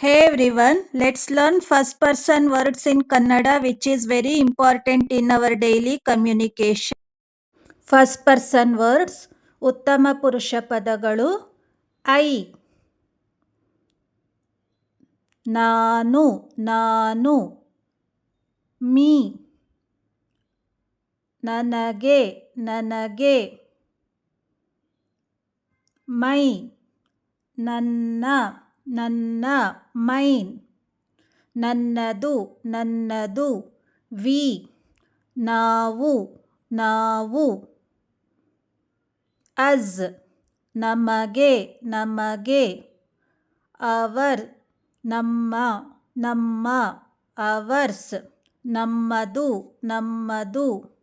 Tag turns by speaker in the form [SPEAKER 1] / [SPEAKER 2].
[SPEAKER 1] Hey everyone let's learn first person words in Kannada which is very important in our daily communication first person words ಉತ್ತಮ ಪುರುಷ ಪದಗಳು I ನಾನು ನಾನು me ನನಗೆ ನನಗೆ ಮೈ ನನ್ನ ನನ್ನ ಮೈನ್, ನನ್ನದು ನನ್ನದು, ವಿ, ನಾವು ನಾವು, ಅಜ್, ನಮಗೆ ನಮಗೆ, ಅವರ್, ನಮ್ಮ ನಮ್ಮ, ಅವರ್ಸ್, ನಮ್ಮದು ನಮ್ಮದು.